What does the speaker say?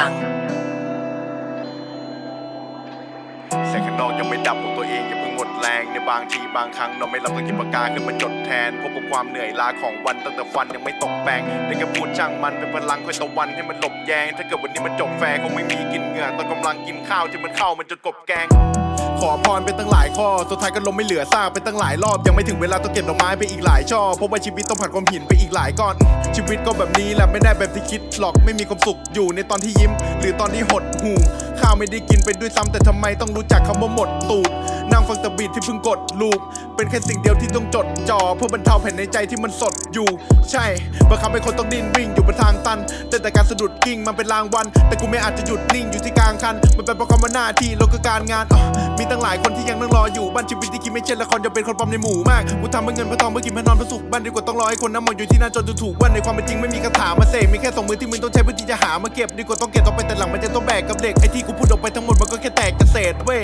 ยังแสงข้างนอกยังไม่ดับของตัวเองอย่าเพิ่งหมดแรงในบางทีบางครั้งเราไม่รับต้องหยิบปากกาขึ้นมาจดแทนพบกับความเหนื่อยล้าของวันตั้งแต่ฟันยังไม่ตกแปลงได้แค่พูดช่างมันเป็นพลังคอยตะวันให้มันหลบแยง ถ้าเกิดวันนี้มันจบแฟร์คงไม่มีกินเหงื่อตอนกำลังกินข้าวที่มันเข้ามันจนกบแกง ขอพรไปตั้งหลายข้อ สุดท้ายก็ล้มไม่เหลือซากไปตั้งหลายรอบ ยังไม่ถึงเวลาต้องเก็บดอกไม้ไปอีกหลายช่อ เพราะว่าชีวิตต้องผ่านความหินไปอีกหลายก้อน ชีวิตก็แบบนี้แหละไม่ได้แบบที่คิดหรอก ไม่มีความสุขอยู่ในตอนที่ยิ้ม หรือตอนที่หดหู ข้าวไม่ได้กินไปด้วยซ้ำแต่ทำไมต้องรู้จักคำว่าหมดตูดนั่งฟังตะบีทที่เพิ่งกดลูปเป็นแค่สิ่งเดียวที่ต้องจดจ่อเพื่อบรรเทาแผ่นในใจที่มันสดอยู่ ใช่บางครั้งเป็นคนต้องดิ้นวิ่งอยู่บนทางตัน แต่แต่การสะดุดกิ่งมันเป็นรางวันแต่กูไม่อาจจะหยุดนิ่งอยู่ที่กลางคัน มันเป็นเพราะความว่าหน้าที่แล้วก็การงานมีตั้งหลายคนที่ยังนั่งรออยู่บ้านชีวิตที่คิดไม่เช่นละครจะเป็นคนปลอมในหมู่มากกูทำเพื่อเงินเพื่อทองเพื่อกินเพื่อนอนเพื่อสุขบ้านดีกว่าต้องรอให้คนน้ำมนอยู่ที่หน้าจนถูกวันในความเป็นจริงไม่มีคาถามาเสกมีแค่สองมือที่มึงต้องใช้เพื่อที่จะหามาเก็บดีกว่าต้องเก็บต้องไปแต่หลังมันจะต้องแบกกับเด็กไอ้ที่กูพูดออกไปทั้งหมดมันก็แค่แตกกระเศษเว้ย